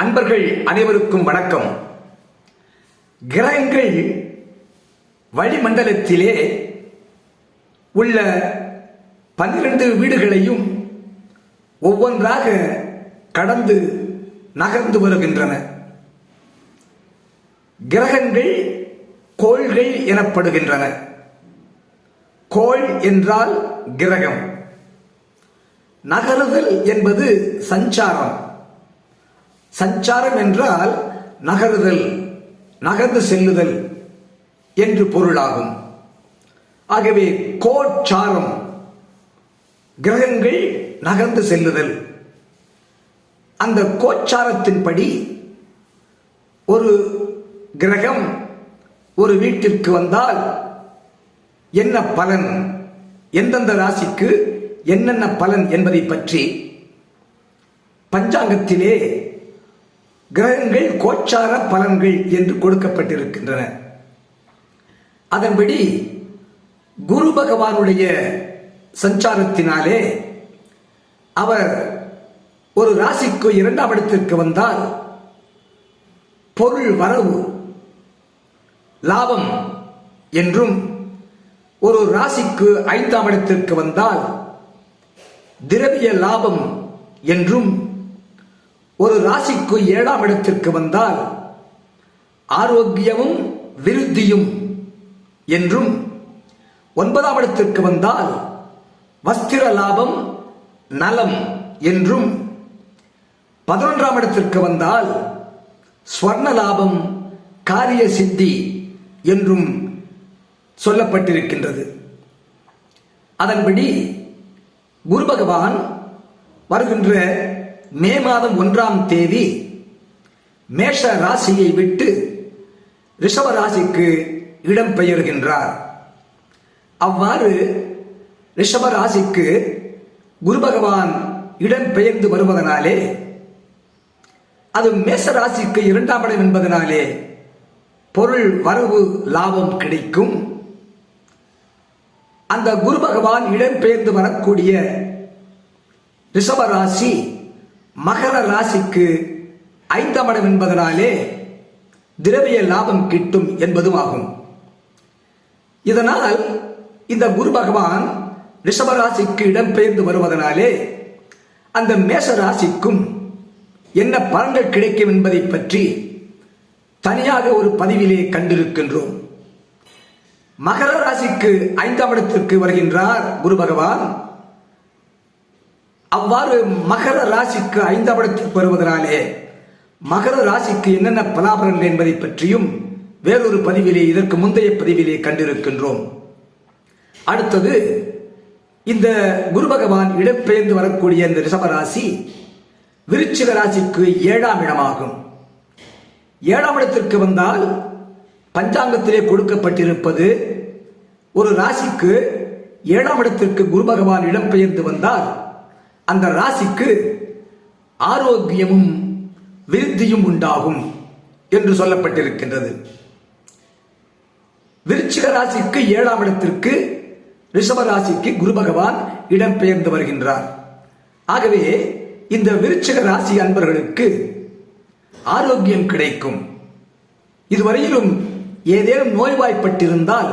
அன்பர்கள் அனைவருக்கும் வணக்கம். கிரகங்கள் வளிமண்டலத்திலே உள்ள பன்னிரண்டு வீடுகளையும் ஒவ்வொன்றாக கடந்து நகர்ந்து வருகின்றன. கிரகங்கள் கோள்கள் எனப்படுகின்றன. கோள் என்றால் கிரகம். நகருதல் என்பது சஞ்சாரம். சஞ்சாரம் என்றால் நகருதல் நகர்ந்து செல்லுதல் என்று பொருளாகும். ஆகவே கோச்சாரம் கிரகங்கள் நகர்ந்து செல்லுதல். அந்த கோச்சாரத்தின்படி ஒரு கிரகம் ஒரு வீட்டிற்கு வந்தால் என்ன பலன்? எந்தெந்த ராசிக்கு என்னென்ன பலன் என்பதை பற்றி பஞ்சாங்கத்திலே கிரகங்கள் கோச்சார பலன்கள் என்று கொடுக்கப்பட்டிருக்கின்றன. அதன்படி குரு பகவானுடைய சஞ்சாரத்தினாலே அவர் ஒரு ராசிக்கு இரண்டாம் இடத்திற்கு வந்தால் பொருள் வரவு லாபம் என்றும் ஒரு ராசிக்கு ஐந்தாம் இடத்திற்கு வந்தால் திரவிய லாபம் என்றும் ஒரு ராசிக்கு ஏழாம் இடத்திற்கு வந்தால் ஆரோக்கியமும் விருத்தியும் என்றும் ஒன்பதாம் இடத்திற்கு வந்தால் வஸ்திர லாபம் நலம் என்றும் பதினொன்றாம் இடத்திற்கு வந்தால் ஸ்வர்ண லாபம் காரிய சித்தி என்றும் சொல்லப்பட்டிருக்கின்றது. அதன்படி குரு பகவான் வருகின்ற மே மாதம் ஒன்றாம் தேதி மேஷ ராசியை விட்டு ரிஷப ராசிக்கு இடம் பெயர்கின்றார். அவ்வாறு ரிஷப ராசிக்கு குரு பகவான் இடம் பெயர்ந்து வருவதனாலே அது மேச ராசிக்கு இரண்டாம் இடம் என்பதனாலே பொருள் வரவு லாபம் கிடைக்கும். அந்த குரு பகவான் இடம்பெயர்ந்து வரக்கூடிய ரிஷப ராசி மகர ராசிக்கு ஐந்தாம் இடம் என்பதனாலே திரவிய லாபம் கிட்டும் என்பதும் ஆகும். இதனால் இந்த குரு பகவான் ரிஷபராசிக்கு இடம்பெயர்ந்து வருவதனாலே அந்த மேஷ ராசிக்கும் என்ன பலன்கள் கிடைக்கும் என்பதை பற்றி தனியாக ஒரு பதிவிலே கண்டிருக்கின்றோம். மகர ராசிக்கு ஐந்தாம் இடத்திற்கு வருகின்றார் குரு பகவான். அவ்வாறு மகர ராசிக்கு ஐந்தாம் இடத்தில் வருவதனாலே மகர ராசிக்கு என்னென்ன பலாபலன்கள் என்பதை பற்றியும் வேறொரு பதிவிலே இதற்கு முந்தைய பதிவிலே கண்டிருக்கின்றோம். அடுத்தது இந்த குரு பகவான் இடம்பெயர்ந்து வரக்கூடிய இந்த ரிஷபராசி விருச்சிக ராசிக்கு ஏழாம் இடமாகும். ஏழாம் இடத்திற்கு வந்தால் பஞ்சாங்கத்திலே கொடுக்கப்பட்டிருப்பது ஒரு ராசிக்கு ஏழாம் இடத்திற்கு குரு பகவான் இடம்பெயர்ந்து வந்தால் அந்த ராசிக்கு ஆரோக்கியமும் விருத்தியும் உண்டாகும் என்று சொல்லப்பட்டிருக்கின்றது. விருச்சிக ராசிக்கு ஏழாம் இடத்திற்கு ரிஷப ராசிக்கு குரு பகவான் இடம்பெயர்ந்து வருகின்றார். ஆகவே இந்த விருச்சிக ராசி அன்பர்களுக்கு ஆரோக்கியம் கிடைக்கும். இதுவரையிலும் ஏதேனும் நோய்வாய்ப்பட்டிருந்தால்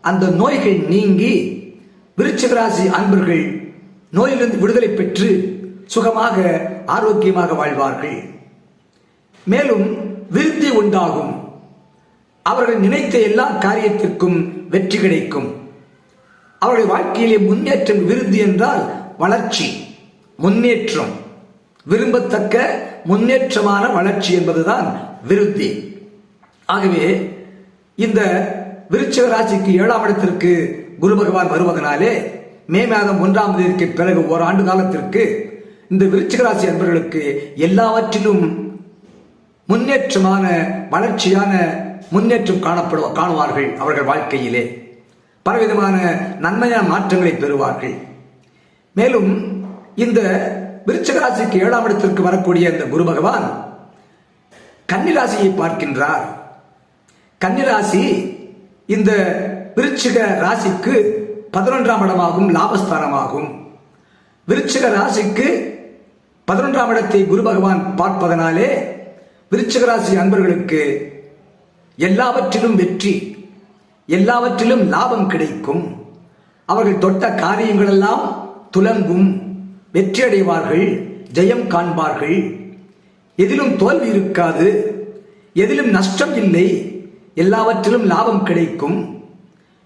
அந்த நோய்கள் நீங்கி விருச்சிக ராசி அன்பர்கள் நோயிலிருந்து விடுதலை பெற்று சுகமாக ஆரோக்கியமாக வாழ்வார்கள். மேலும் விருத்தி உண்டாகும். அவர்கள் நினைத்த எல்லா காரியத்திற்கும் வெற்றி கிடைக்கும். அவருடைய வாழ்க்கையிலே முன்னேற்றம் விருத்தி என்றால் வளர்ச்சி முன்னேற்றம். விரும்பத்தக்க முன்னேற்றமான வளர்ச்சி என்பதுதான் விருத்தி. ஆகவே இந்த விருச்சிக ராசிக்கு ஏழாம் இடத்திற்கு குரு பகவான் வருவதனாலே மே மாதம் ஒன்றாம் தேதிக்கு பிறகு ஓராண்டு காலத்திற்கு இந்த விருச்சிகராசி அன்பர்களுக்கு எல்லாவற்றிலும் முன்னேற்றமான வளர்ச்சியான முன்னேற்றம் காணப்படுவ காணுவார்கள் அவர்கள் வாழ்க்கையிலே. பலவிதமான நன்மையான மாற்றங்களை பெறுவார்கள். மேலும் இந்த விருச்சிகராசிக்கு ஏழாம் இடத்திற்கு வரக்கூடிய இந்த குரு பகவான் கன்னிராசியை பார்க்கின்றார். கன்னிராசி இந்த விருச்சிக ராசிக்கு பதினொன்றாம் இடமாகும் லாபஸ்தானமாகும். விருச்சிக ராசிக்கு பதினொன்றாம் இடத்தை குரு பகவான் பார்ப்பதனாலே விருச்சிகராசி அன்பர்களுக்கு எல்லாவற்றிலும் வெற்றி எல்லாவற்றிலும் லாபம் கிடைக்கும். அவர்கள் தொட்ட காரியங்களெல்லாம் துலங்கும் வெற்றி அடைவார்கள் ஜெயம் காண்பார்கள். எதிலும் தோல்வி இருக்காது எதிலும் நஷ்டம் இல்லை எல்லாவற்றிலும் லாபம் கிடைக்கும்.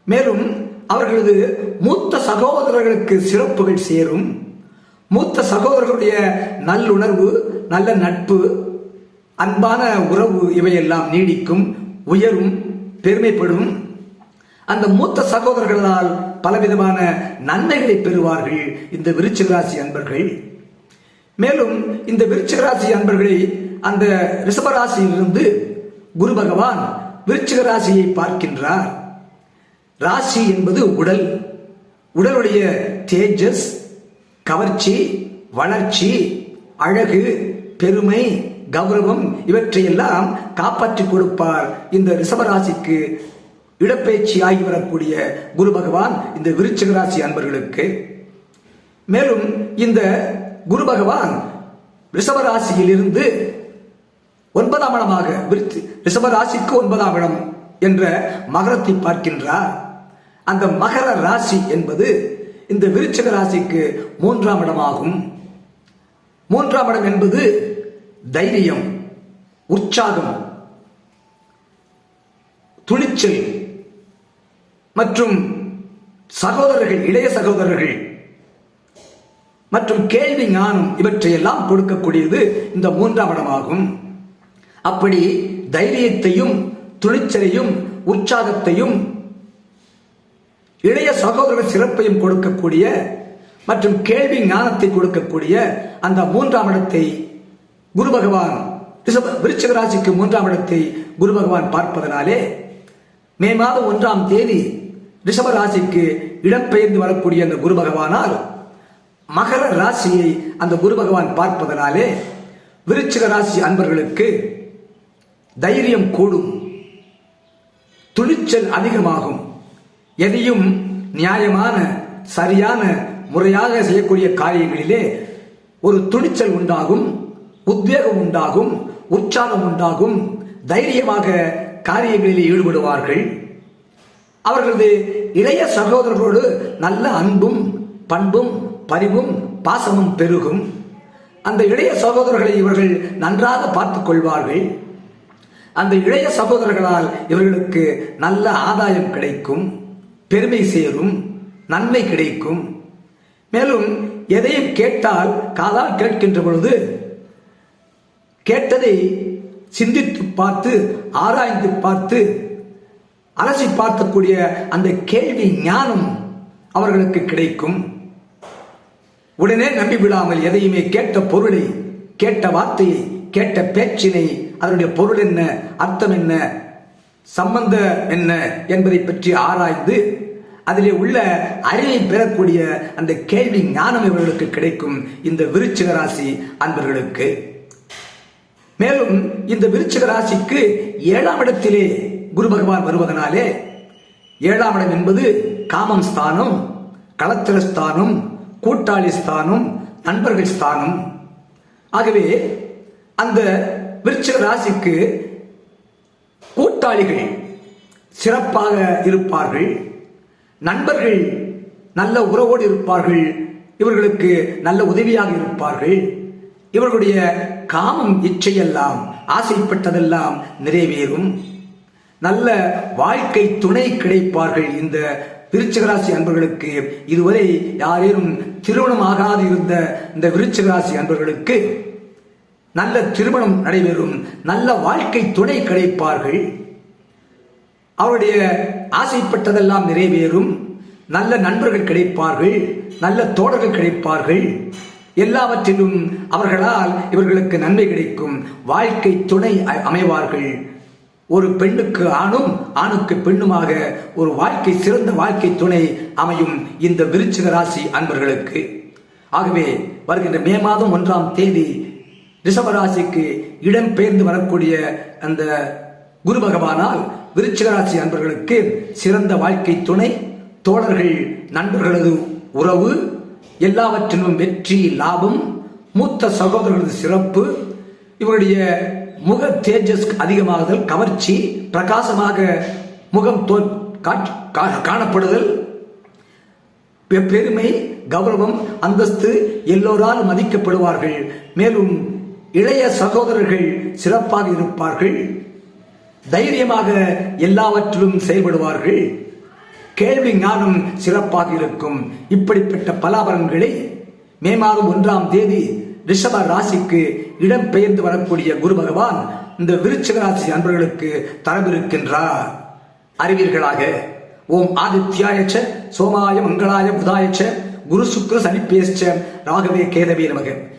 மேலும் அவர்களது மூத்த சகோதரர்களுக்கு சிறப்புகள் சேரும். மூத்த சகோதரர்களுடைய நல்லுணர்வு நல்ல நட்பு அன்பான உறவு இவையெல்லாம் நீடிக்கும் உயரும் பெருமைப்படும். அந்த மூத்த சகோதரர்களால் பலவிதமான நன்மைகளை பெறுவார்கள் இந்த விருச்சிக ராசி அன்பர்கள். மேலும் இந்த விருச்சிக ராசி அன்பர்களை அந்த ரிஷபராசியிலிருந்து குரு பகவான் விருச்சிக ராசியை பார்க்கின்றார். ராசி என்பது உடல் உடலுடைய தேஜஸ் கவர்ச்சி வளர்ச்சி அழகு பெருமை கௌரவம் இவற்றையெல்லாம் காப்பாற்றிக் கொடுப்பார். இந்த ரிஷபராசிக்கு இடப்பெயர்ச்சி ஆகி வரக்கூடிய குரு பகவான் இந்த விருச்சிக ராசி அன்பர்களுக்கு. மேலும் இந்த குரு பகவான் ரிஷபராசியிலிருந்து ஒன்பதாம் இடமாக விருத்தி ரிஷபராசிக்கு ஒன்பதாம் இடம் என்ற மகரத்தை பார்க்கின்றார். அந்த மகர ராசி என்பது இந்த விருச்சிக ராசிக்கு மூன்றாம் இடமாகும். மூன்றாம் இடம் என்பது தைரியம் உற்சாகம் துணிச்சல் மற்றும் சகோதரர்கள் இளைய சகோதரர்கள் மற்றும் கேள்வி ஞானம் இவற்றையெல்லாம் கொடுக்கக்கூடியது இந்த மூன்றாம் இடமாகும். அப்படி தைரியத்தையும் துணிச்சலையும் உற்சாகத்தையும் இளைய சகோதரர்கள் சிறப்பையும் கொடுக்கக்கூடிய மற்றும் கேள்வி ஞானத்தை கொடுக்கக்கூடிய அந்த மூன்றாம் இடத்தை குரு பகவான் ரிஷப- விருச்சிக ராசிக்கு மூன்றாம் இடத்தை குரு பகவான் பார்ப்பதனாலே மே மாதம் ஒன்றாம் தேதி ரிஷப ராசிக்கு இடம்பெயர்ந்து வரக்கூடிய அந்த குரு பகவானால் மகர ராசியை அந்த குரு பகவான் பார்ப்பதனாலே விருச்சிக ராசி அன்பர்களுக்கு தைரியம் கூடும். துணிச்சல் அதிகமாகும். எதையும் நியாயமான சரியான முறையாக செய்யக்கூடிய காரியங்களிலே ஒரு துணிச்சல் உண்டாகும் உத்வேகம் உண்டாகும் உற்சாகம் உண்டாகும் தைரியமாக காரியங்களில் ஈடுபடுவார்கள். அவர்களது இளைய சகோதரர்களோடு நல்ல அன்பும் பண்பும் பரிவும் பாசமும் பெருகும். அந்த இளைய சகோதரர்களை இவர்கள் நன்றாக பார்த்துக் கொள்வார்கள். அந்த இளைய சகோதரர்களால் இவர்களுக்கு நல்ல ஆதாயம் கிடைக்கும். பெருமை சேரும் நன்மை கிடைக்கும். மேலும் எதையும் கேட்டால் காதால் கேட்கின்ற பொழுது கேட்டதை சிந்தித்து பார்த்து ஆராய்ந்து பார்த்து அலசி பார்க்கக்கூடிய அந்த கேள்வி ஞானம் அவர்களுக்கு கிடைக்கும். உடனே நம்பி விடாமல் எதையுமே கேட்ட பொருளை கேட்ட வார்த்தையை கேட்ட பேச்சினை அதனுடைய பொருள் என்ன அர்த்தம் என்ன சம்பந்த என்ன என்பதை பற்றி ஆராய்ந்து அதிலே உள்ள அறிவை பெறக்கூடிய அந்த கேள்வி ஞானம் இவர்களுக்கு கிடைக்கும் இந்த விருச்சிக ராசி அன்பர்களுக்கு. மேலும் இந்த விருச்சிக ராசிக்கு ஏழாம் இடத்திலே குரு பகவான் வருவதனாலே ஏழாம் இடம் என்பது காமம் ஸ்தானம் களத்திர ஸ்தானம் கூட்டாளி ஸ்தானம் நண்பர்கள் ஸ்தானம். ஆகவே அந்த விருச்சிக ராசிக்கு கூட்டாளிகள் சிறப்பாக இருப்பார்கள். நண்பர்கள் நல்ல உறவோடு இருப்பார்கள். இவர்களுக்கு நல்ல உதவியாக இருப்பார்கள். இவர்களுடைய காமம் இச்சையெல்லாம் ஆசைப்பட்டதெல்லாம் நிறைவேறும். நல்ல வாழ்க்கை துணை கிடைப்பார்கள் இந்த விருச்சகராசி அன்பர்களுக்கு. இதுவரை யாரேனும் திருமணம் ஆகாது இருந்த இந்த விருச்சகராசி அன்பர்களுக்கு நல்ல திருமணம் நடைபெறும் நல்ல வாழ்க்கை துணை கிடைப்பார்கள். அவருடைய ஆசைப்பட்டதெல்லாம் நிறைவேறும். நல்ல நண்பர்கள் கிடைப்பார்கள் நல்ல தோழர்கள் கிடைப்பார்கள். எல்லாவற்றிலும் அவர்களால் இவர்களுக்கு நன்மை கிடைக்கும். வாழ்க்கை துணை அமைவார்கள். ஒரு பெண்ணுக்கு ஆணும் ஆணுக்கு பெண்ணுமாக ஒரு வாழ்க்கை சிறந்த வாழ்க்கை துணை அமையும் இந்த விருச்சிக ராசி அன்பர்களுக்கு. ஆகவே வருகின்ற மே மாதம் ஒன்றாம் தேதி ரிஷபராசிக்கு இடம் பெயர்ந்து வரக்கூடிய அந்த குரு பகவானால் விருச்சிக ராசி அன்பர்களுக்கு சிறந்த வாழ்க்கை துணை தோழர்கள் நண்பர்களது உறவு எல்லாவற்றிலும் வெற்றி லாபம் மூத்த சகோதரர்களது சிறப்பு இவருடைய முக தேஜஸ் அதிகமாகுதல் கவர்ச்சி பிரகாசமாக முகம் தோ கா- காணப்படுதல் பெருமை கௌரவம் அந்தஸ்து எல்லோரால் மதிக்கப்படுவார்கள். மேலும் இளைய சகோதரர்கள் சிறப்பாக இருப்பார்கள். தைரியமாக எல்லாவற்றிலும் செயல்படுவார்கள். கேள்வி ஞானம் சிறப்பாக இருக்கும். இப்படிப்பட்ட பலாபலன்களை மே மாதம் ஒன்றாம் தேதி ரிஷப ராசிக்கு இடம் பெயர்ந்து வரக்கூடிய குரு பகவான் இந்த விருச்சிக ராசி அன்பர்களுக்கு தரவிருக்கின்றார். அறிவீர்களாக. ஓம் ஆதித்யாயச்ச சோமாய மங்களாய புதாயச்ச குரு சுக்ர சனிப்பேச்ச ராகவே கேதவே நமக.